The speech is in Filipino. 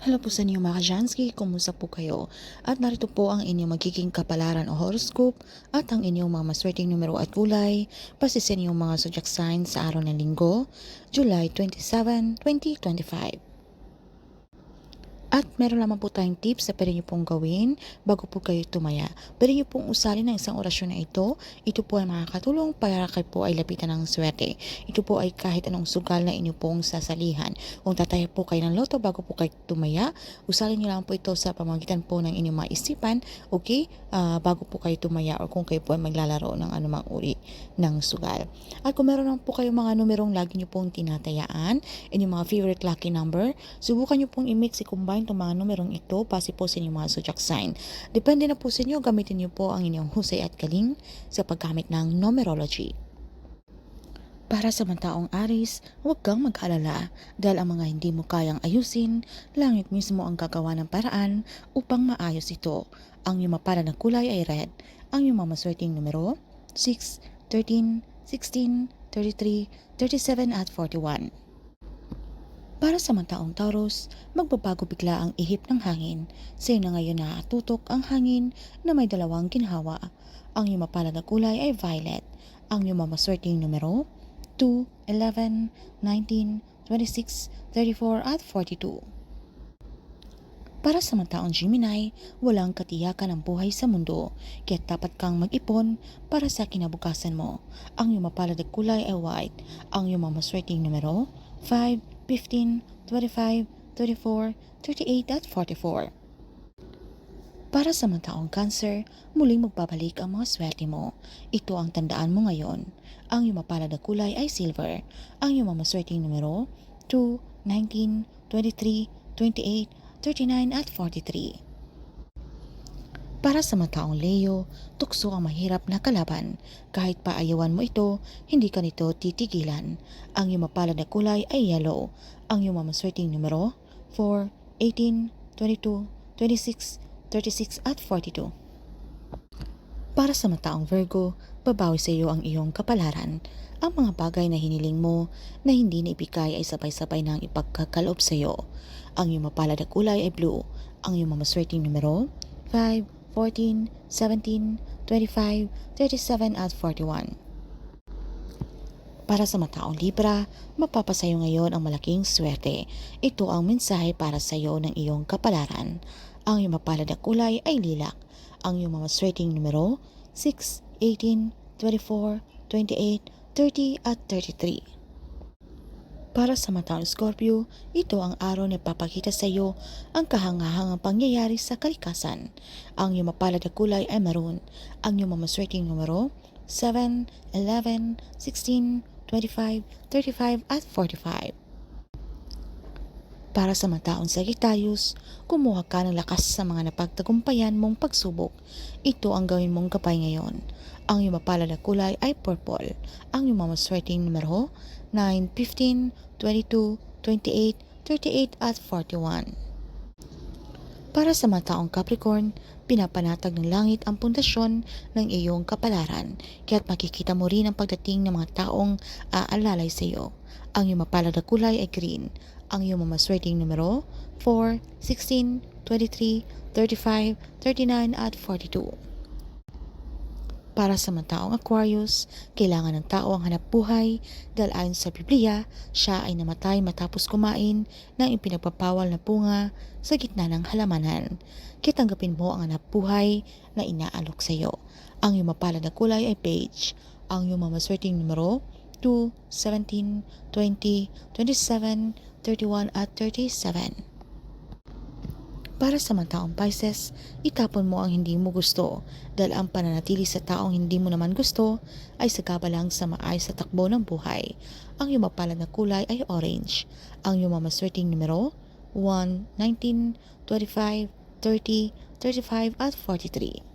Hello po sa inyo mga Kajansky, kumusta po kayo? At narito po ang inyong magiging kapalaran o horoscope at ang inyong mga maswerteng numero at kulay base sa inyong mga zodiac signs sa araw ng linggo, July 27, 2025. At meron lamang po tayong tips na pwede nyo pong gawin bago po kayo tumaya. Pwede nyo pong usalin ng isang orasyon na ito. Ito po ay makakatulong para kayo po ay lapitan ng swerte. Ito po ay kahit anong sugal na inyo pong sasalihan. Kung tataya po kayo ng loto bago po kayo tumaya, usalin nyo lang po ito sa pamagitan po ng inyong mga isipan, okay? Ah, bago po kayo tumaya or kung kayo po ay maglalaro ng anumang uri ng sugal. At kung meron naman po kayong mga numerong lagi nyo pong tinatayaan, inyong mga favorite lucky number, subukan nyo pong i-mix, i-combine itong mga numerong ito base po sa inyong mga zodiac sign. Depende na po sa inyo, gamitin nyo po ang inyong husay at galing sa paggamit ng numerology. Para sa mga taong Aris, huwag kang mag-alala dahil ang mga hindi mo kayang ayusin, langit mismo ang gagawa ng paraan upang maayos ito. Ang iyong mapala ng kulay ay red. Ang iyong mamaswerteng numero, 6, 13, 16, 33, 37 at 41. Para sa mga taong Taurus, magbabago bigla ang ihip ng hangin. Sa iyo na ngayon nakatutok ang hangin na may dalawang ginhawa. Ang iyong mapalad na kulay ay violet. Ang iyong mamaswerteng numero, 2, 11, 19, 26, 34 at 42. Para sa mga taong Gemini, walang katiyakan ang buhay sa mundo, kaya dapat kang mag-ipon para sa kinabukasan mo. Ang iyong mapalad na kulay ay white. Ang iyong mamaswerteng numero, 5, 15, 25, 34, 38 at 44. Para sa mga taong cancer, muling magbabalik ang mga swerte mo. Ito ang tandaan mo ngayon. Ang iyong mapalad na kulay ay silver. Ang iyong mamaswerteng numero, 2, 19, 23, 28, 39 at 43. Para sa mga taong Leo, tukso ang mahirap na kalaban. Kahit pa ayawan mo ito, hindi ka nito titigilan. Ang iyong mapalad na kulay ay yellow. Ang iyong mamaswerteng numero, 4, 18, 22, 26, 36 at 42. Para sa mga taong Virgo, babawi sa iyo ang iyong kapalaran. Ang mga bagay na hiniling mo na hindi na ibigay ay sabay-sabay nang ipagkakaloob sa iyo. Ang iyong mapalad na kulay ay blue. Ang iyong mamaswerteng numero, 5, 14, 17, 25, 37 at 41. Para sa mga taong Libra, mapapasayo ngayon ang malaking swerte. Ito ang mensahe para sa iyo ng iyong kapalaran. Ang iyong mapalad na kulay ay lilak. Ang iyong mamaswerteng numero, 6, 18, 24, 28, 30 at 33. Para sa mga taong Scorpio, ito ang araw na papakita sa iyo ang kahangahangang pangyayari sa kalikasan. Ang iyong mapalad na kulay ay maroon. Ang iyong mamaswerteng numero, 7, 11, 16, 25, 35 at 45. Para sa mga taong Sagittarius, kumuha ka ng lakas sa mga napagtagumpayan mong pagsubok. Ito ang gawin mong gabay ngayon. Ang iyong mapalad na kulay ay purple. Ang iyong mamaswerteng numero, 9, 15, 22, 28, 38 at 41. Para sa mga taong Capricorn, pinapanatag ng langit ang pundasyon ng iyong kapalaran, kaya't makikita mo rin ang pagdating ng mga taong aalalay sa iyo. Ang iyong mapalad na kulay ay green. Ang iyong mamaswerteng numero, 4, 16, 23, 35, 39 at 42. Para sa mga taong Aquarius, kailangan ng tao ang hanap buhay dahil ayon sa Biblia, siya ay namatay matapos kumain ng ipinagpapawal na bunga sa gitna ng halamanan. Kitanggapin mo ang hanap buhay na inaalok sa iyo. Ang iyong mapalad na kulay ay beige. Ang iyong mamaswerteng numero, 2, 17, 20, 27, 31 at 37. Para sa mga taong Pisces, itapon mo ang hindi mo gusto dahil ang pananatili sa taong hindi mo naman gusto ay sagabalang sa maayos sa takbo ng buhay. Ang iyong mapalad na kulay ay orange. Ang iyong mamaswerteng numero, 1, 19, 25, 30, 35 at 43.